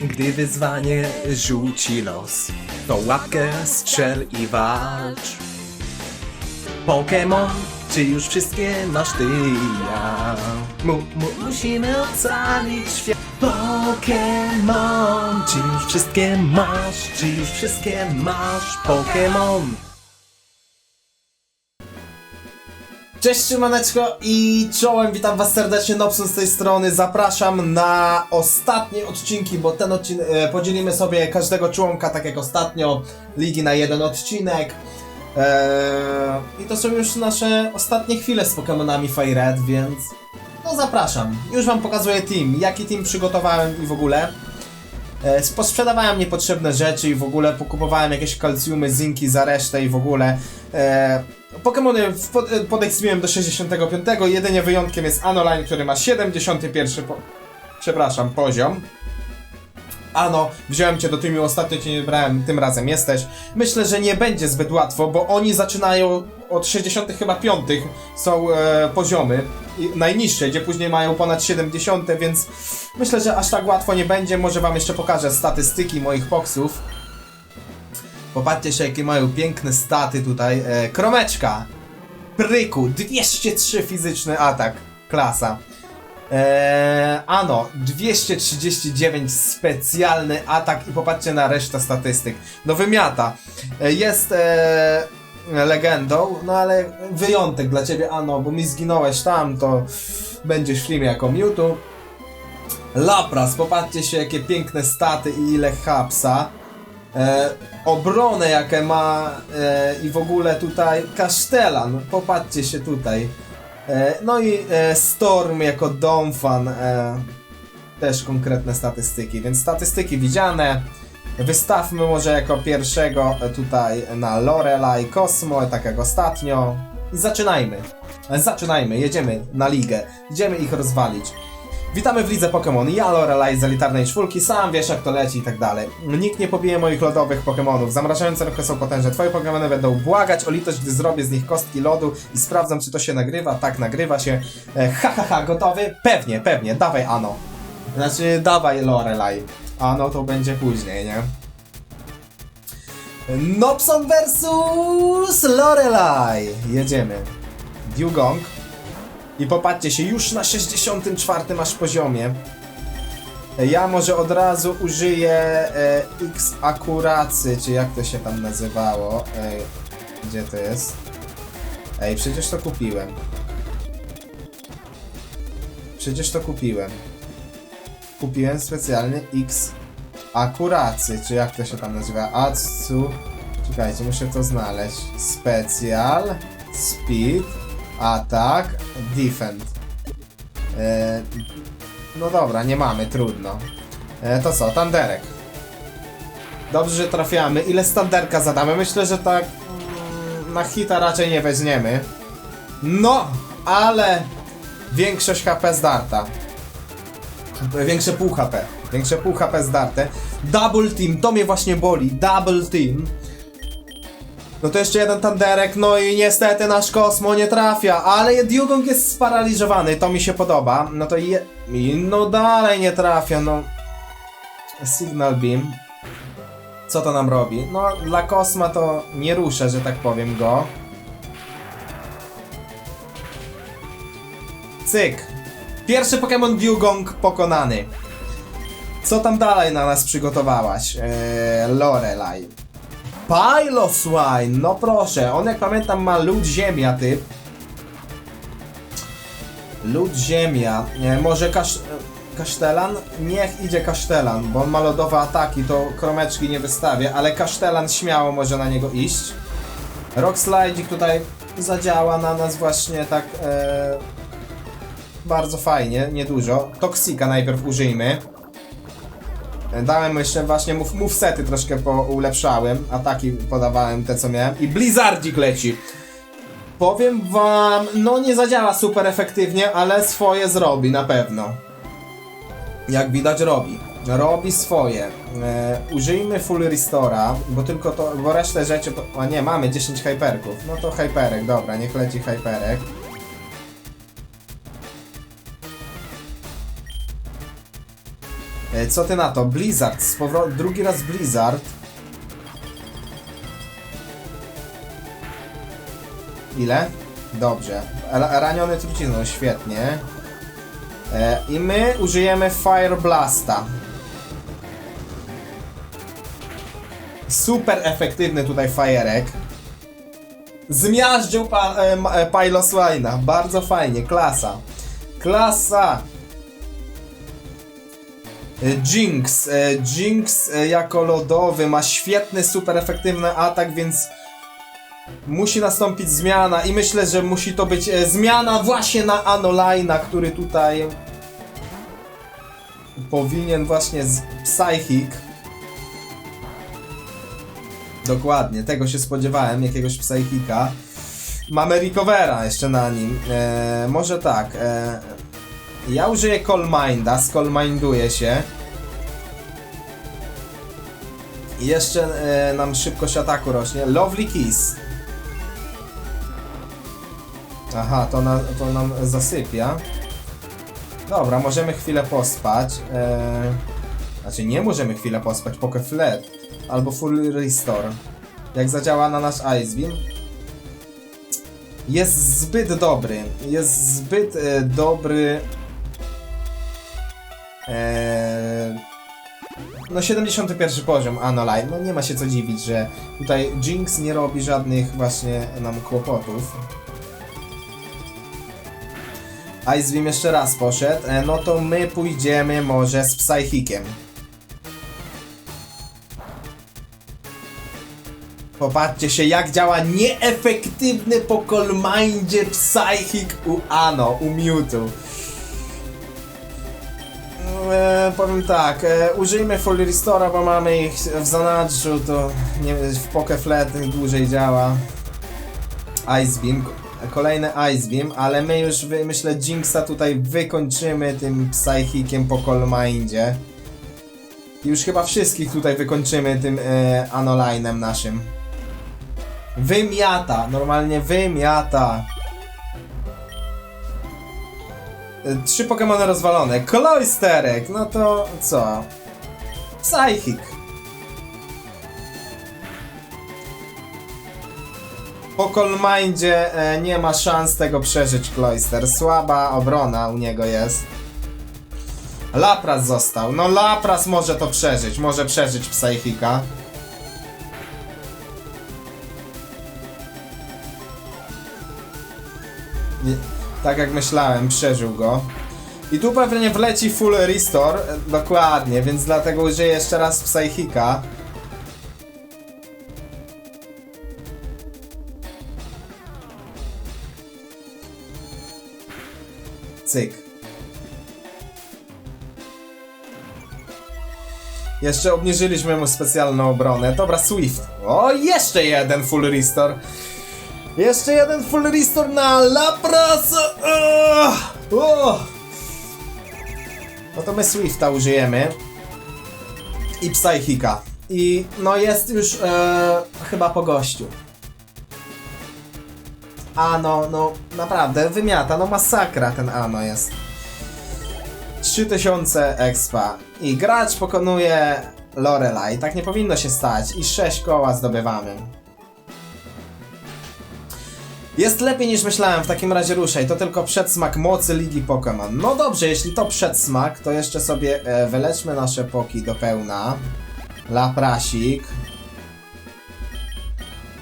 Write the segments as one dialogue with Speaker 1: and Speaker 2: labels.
Speaker 1: Gdy wyzwanie rzuci los, to łapkę strzel i walcz. Pokémon, czy już wszystkie masz ty i ja? Mu, mu, musimy ocalić świat. Pokémon, czy już wszystkie masz? Czy już wszystkie masz? Pokémon. Cześć Szymaneczko i czołem, witam was serdecznie, Nobson z tej strony, zapraszam na ostatnie odcinki, bo ten odcinek, podzielimy sobie każdego członka, tak jak ostatnio, ligi na jeden odcinek. Eee, I to są już nasze ostatnie chwile z Pokémonami Fire więc no zapraszam. Już wam pokazuję team, jaki team przygotowałem i w ogóle. E, Posprzedawałem niepotrzebne rzeczy i w ogóle pokupowałem jakieś kalcjumy, zinki za resztę i w ogóle. E, Pokemony w- pod, e, podekspiłem do 65, jedynie wyjątkiem jest Anoline, który ma 71 po, przepraszam, poziom. Ano, wziąłem cię do teamu, ostatnio cię nie brałem, tym razem jesteś. Myślę, że nie będzie zbyt łatwo, bo oni zaczynają od 60 chyba piątych są e, poziomy i najniższe, gdzie później mają ponad 70, więc myślę, że aż tak łatwo nie będzie. Może wam jeszcze pokażę statystyki moich poksów. Popatrzcie się, jakie mają piękne staty tutaj. E, kromeczka, pryku, 203 fizyczny atak, klasa. Eee, ano, 239 specjalny atak i popatrzcie na resztę statystyk. No wymiata. E, jest e, legendą, no ale wyjątek dla ciebie, Ano, bo mi zginąłeś tam, to będziesz w filmie jako Mewtwo. Lapras, popatrzcie się jakie piękne staty i ile hapsa. E, obronę jakie ma e, i w ogóle tutaj kasztelan, popatrzcie się tutaj. E, No i e, Storm jako Domfan, e, też konkretne statystyki, więc statystyki widziane. Wystawmy może jako pierwszego tutaj na Lorelai Cosmo, tak jak ostatnio. I zaczynajmy. Zaczynajmy, jedziemy na ligę. Idziemy ich rozwalić. Witamy w lidze Pokémon. Ja Lorelai z elitarnej czwórki, sam wiesz jak to leci i tak dalej. Nikt nie pobije moich lodowych Pokémonów. Zamrażające ruchy są potężne. Twoje Pokémony będą błagać o litość, gdy zrobię z nich kostki lodu i sprawdzam, czy to się nagrywa. Tak, nagrywa się. E, ha, ha, ha, gotowy? Pewnie, pewnie. Dawaj, Ano. Znaczy, dawaj, Lorelai. Ano to będzie później, nie? Nopson versus Lorelai. Jedziemy. Dugong. I popatrzcie się, już na 64 masz poziomie. Ja może od razu użyję e, X akuracy, czy jak to się tam nazywało. Ej, gdzie to jest? Ej, przecież to kupiłem. Przecież to kupiłem. Kupiłem specjalny X akuracy, czy jak to się tam nazywa? Atsu. Czekajcie, muszę to znaleźć. Specjal, speed, atak, defend. E, no dobra, nie mamy, trudno. E, to co, Tanderek. Dobrze, że trafiamy. Ile standerka zadamy? Myślę, że tak mm, na hita raczej nie weźmiemy. No, ale większość HP zdarta. Większe pół HP. Większe pół HP zdarte. Double team, to mnie właśnie boli. Double team. No to jeszcze jeden tanderek, no i niestety nasz Kosmo nie trafia, ale Dugong jest sparaliżowany, to mi się podoba. No to je... i no dalej nie trafia, no. Signal Beam. Co to nam robi? No dla Kosma to nie ruszę, że tak powiem go. Cyk. Pierwszy Pokémon Dugong pokonany. Co tam dalej na nas przygotowałaś? Eee, Lorelai. Piloswine, no proszę, on jak pamiętam ma lód ziemia typ. Lód ziemia, nie, może kasz, kasztelan? Niech idzie kasztelan, bo on ma lodowe ataki, to kromeczki nie wystawię, ale kasztelan śmiało może na niego iść. Rock Sliding tutaj zadziała na nas właśnie tak e, bardzo fajnie, niedużo. Toksika najpierw użyjmy. Dałem mu jeszcze właśnie move, movesety troszkę ulepszałem, ataki podawałem te co miałem i Blizzardzik leci. Powiem wam, no nie zadziała super efektywnie, ale swoje zrobi na pewno. Jak widać robi. Robi swoje. E, użyjmy full restora, bo tylko to, bo resztę rzeczy, a nie, mamy 10 hyperków. No to hyperek, dobra, niech leci hyperek. Co ty na to? Blizzard, z drugi raz Blizzard. Ile? Dobrze. Ra- Raniony trucizną, świetnie. E, I my użyjemy Fire Blasta. Super efektywny tutaj fajerek. Zmiażdżył pa, e, e, Pilosline'a. Bardzo fajnie, klasa. Klasa! E, Jinx. E, Jinx e, jako lodowy ma świetny, super efektywny atak, więc musi nastąpić zmiana i myślę, że musi to być zmiana właśnie na Anolina, który tutaj powinien właśnie z Psychic. Dokładnie, tego się spodziewałem, jakiegoś Psychika. Mamy Recovera jeszcze na nim. E, może tak. E, ja użyję Call Minda, skolminduję się. I jeszcze e, nam szybkość ataku rośnie. Lovely Kiss. Aha, to, na, to nam zasypia. Dobra, możemy chwilę pospać. E, znaczy, nie możemy chwilę pospać, poke flat. Albo full restore. Jak zadziała na nasz Ice Beam. Jest zbyt dobry. Jest zbyt e, dobry. E, no 71 poziom Anoline. No nie ma się co dziwić, że tutaj Jinx nie robi żadnych właśnie nam kłopotów. Ice Beam jeszcze raz poszedł. E, no to my pójdziemy może z Psychikiem. Popatrzcie się jak działa nieefektywny po Psychic u Ano, u Mewtwo. Powiem tak, e, użyjmy Full Restora, bo mamy ich w zanadrzu, to nie, w Pokeflet dłużej działa. Ice Beam, kolejny Ice Beam, ale my już wy, myślę Jinxa tutaj wykończymy tym Psychiciem po Colmindzie. Już chyba wszystkich tutaj wykończymy tym e, Anolinem naszym. Wymiata, normalnie wymiata. Trzy Pokemony rozwalone. Cloysterek, no to co? Psychic. Po Colmindzie e, nie ma szans tego przeżyć Cloyster. Słaba obrona u niego jest. Lapras został. No Lapras może to przeżyć. Może przeżyć Psychika. Nie, tak jak myślałem, przeżył go. I tu pewnie wleci full restore, e, dokładnie, więc dlatego użyję jeszcze raz Psychika. Cyk. Jeszcze obniżyliśmy mu specjalną obronę. Dobra, Swift. O, jeszcze jeden full restore. Jeszcze jeden full restore na Lapras! Ugh! O! No to my Swifta użyjemy. I Psychika. I no jest już e, chyba po gościu. Ano, no naprawdę wymiata, no masakra ten Ano jest. 3000 expa. I gracz pokonuje Lorelai. Tak nie powinno się stać. I 6 koła zdobywamy. Jest lepiej niż myślałem, w takim razie ruszaj. To tylko przedsmak mocy Ligi Pokémon. No dobrze, jeśli to przedsmak, to jeszcze sobie e, wyleczmy nasze poki do pełna. Laprasik.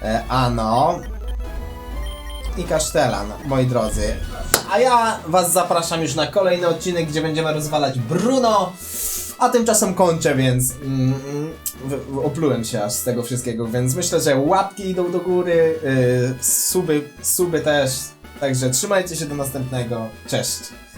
Speaker 1: E, ano. I Kasztelan, moi drodzy. A ja was zapraszam już na kolejny odcinek, gdzie będziemy rozwalać Bruno. A tymczasem kończę, więc mm, w- oplułem się aż z tego wszystkiego, więc myślę, że łapki idą do góry, yy, suby, suby też. Także trzymajcie się do następnego. Cześć.